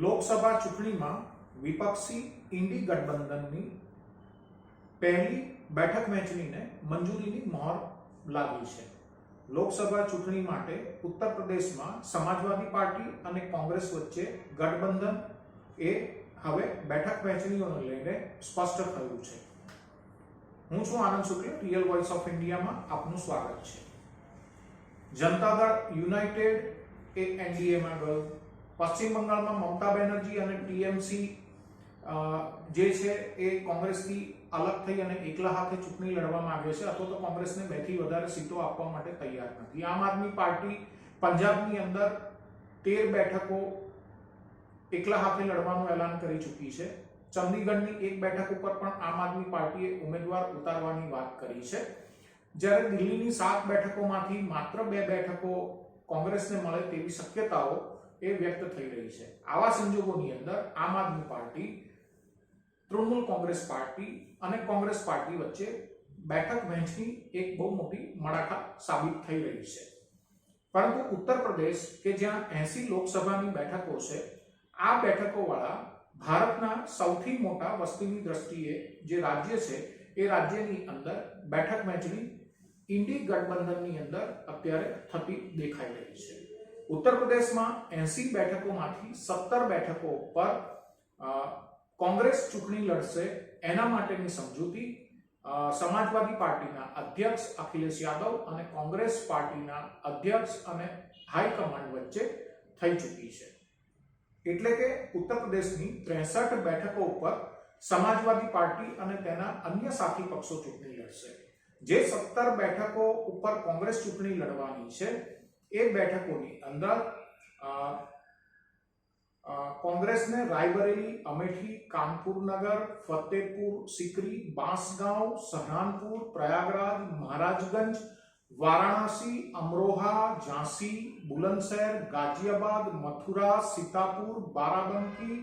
લોકસભા ચૂંટણીમાં વિપક્ષી ઇન્ડી ગઠબંધનની પહેલી બેઠક વહેંચણીને મંજૂરીની મહોર લાગી છે. લોકસભા ચૂંટણી માટે ઉત્તર પ્રદેશમાં સમાજવાદી પાર્ટી અને કોંગ્રેસ વચ્ચે ગઠબંધન એ હવે બેઠક વહેંચણીઓને લઈને સ્પષ્ટ થયું છે. હું છું Anand Shukla real voice of ઇન્ડિયામાં આપનું સ્વાગત છે. જનતા દળ યુનાઇટેડ એ એનડીએમાં ગયું. પશ્ચિમ બંગાળમાં મમતા બેનર્જી અને ટીએમસી જે છે એ કોંગ્રેસથી અલગ થઈ અને એકલા હાથે ચૂંટણી લડવા માંગે છે, અથવા તો કોંગ્રેસને બેથી વધારે સીટો આપવા માટે તૈયાર નથી. આમ આદમી પાર્ટી પંજાબની અંદર તેર બેઠકો એકલા હાથે લડવાનું એલાન કરી ચૂકી છે. ચંદીગઢની એક બેઠક ઉપર પણ આમ આદમી પાર્ટીએ ઉમેદવાર ઉતારવાની વાત કરી છે. જ્યારે દિલ્હીની સાત બેઠકોમાંથી માત્ર બે બેઠકો કોંગ્રેસને મળે તેવી શક્યતાઓ એ વ્યક્ત થઈ રહી છે. આવા સંજોગોની અંદર આમ આદમી પાર્ટી, તૃણમૂલ કોંગ્રેસ પાર્ટી અને કોંગ્રેસ પાર્ટી વચ્ચે બેઠક વહેંચની એક બહુ મોટી મડાખા સાબિત થઈ રહી છે. પરંતુ ઉત્તર પ્રદેશ, કે જ્યાં એસી લોકસભાની બેઠકો છે, આ બેઠકો વાળા ભારતના સૌથી મોટા વસ્તીની દ્રષ્ટિએ જે રાજ્ય છે, એ રાજ્યની અંદર બેઠક વહેંચણી ઇન્ડી ગઠબંધનની અંદર અત્યારે થતી દેખાઈ રહી છે. ઉત્તર પ્રદેશમાં એસી બેઠકોમાંથી સત્તર બેઠકો પર કોંગ્રેસ ચૂંટણી લડશે એના માટેની સમજૂતી સમાજવાદી પાર્ટીના અધ્યક્ષ અખિલેશ યાદવ અને કોંગ્રેસ પાર્ટીના અધ્યક્ષ અને હાઈકમાન્ડ વચ્ચે થઈ ચૂકી છે. એટલે કે ઉત્તર પ્રદેશની ત્રેસઠ બેઠકો ઉપર સમાજવાદી પાર્ટી અને તેના અન્ય સાથી પક્ષો ચૂંટણી લડશે. જે સત્તર બેઠકો ઉપર કોંગ્રેસ ચૂંટણી લડવાની છે એ બેઠકોની અંદર કોંગ્રેસને રાયબરેલી અમેઠી કાનપુર નગર ફતેહપુર સિકરી બાંસગાંવ સહરાનપુર પ્રયાગરાજ મહારાજગંજ વારાણસી અમરોહા ઝાંસી બુલંદશહેર ગાઝિયાબાદ મથુરા સીતાપુર બારાબંકી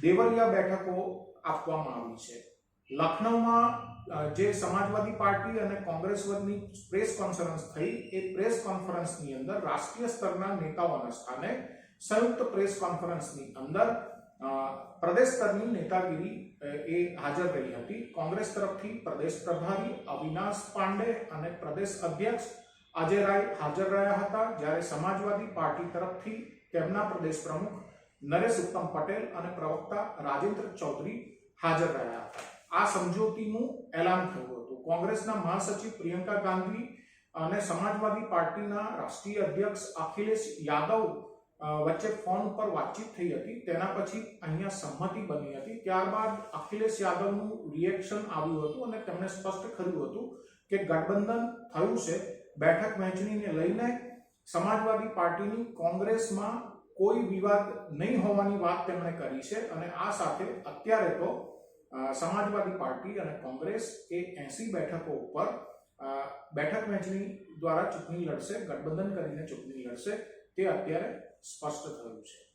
દેવરિયા બેઠકો આપવામાં આવી છે લખનૌમાં જે સમાજવાદી પાર્ટી અને કોંગ્રેસ વર્ગની પ્રેસ કોન્ફરન્સ થઈ, એ પ્રેસ કોન્ફરન્સની અંદર રાષ્ટ્રીય સ્તરના નેતાઓના સ્થાને સંયુક્ત પ્રેસ કોન્ફરન્સની અંદર પ્રદેશ સ્તરની નેતાગીરી એ હાજર રહી હતી. કોંગ્રેસ તરફથી પ્રદેશ પ્રભારી અવિનાશ પાંડે અને પ્રદેશ અધ્યક્ષ અજય રાય હાજર રહ્યા હતા. જ્યારે સમાજવાદી પાર્ટી તરફથી તેમના પ્રદેશ પ્રમુખ નરેશ ઉત્તમ પટેલ અને પ્રવક્તા રાજેન્દ્ર ચૌધરી હાજર રહ્યા હતા. આ સમજૂતીનું એલાન થયું હતું. કોંગ્રેસના મહાસચિવ પ્રિયંકા ગાંધી અને સમાજવાદી પાર્ટીના રાષ્ટ્રીય અધ્યક્ષ અખિલેશ યાદવ વચ્ચે ફોન પર વાતચીત થઈ હતી. તેના પછી અહીંયા સંમતિ બની હતી. ત્યારબાદ અખિલેશ યાદવનું રિએક્શન આવ્યું હતું અને તેમણે સ્પષ્ટ કર્યું હતું કે ગઠબંધન થયું છે. બેઠક વહેંચણીને લઈને સમાજવાદી પાર્ટીની કોંગ્રેસમાં કોઈ વિવાદ નહીં હોવાની વાત તેમણે કરી છે અને આ સાથે અત્યારે તો સમાજવાદી પાર્ટી અને કોંગ્રેસ એ એસી બેઠકો ઉપર બેઠક વહેંચણી દ્વારા ચૂંટણી લડશે, ગઠબંધન કરીને ચૂંટણી લડશે, તે અત્યારે સ્પષ્ટ થયું છે.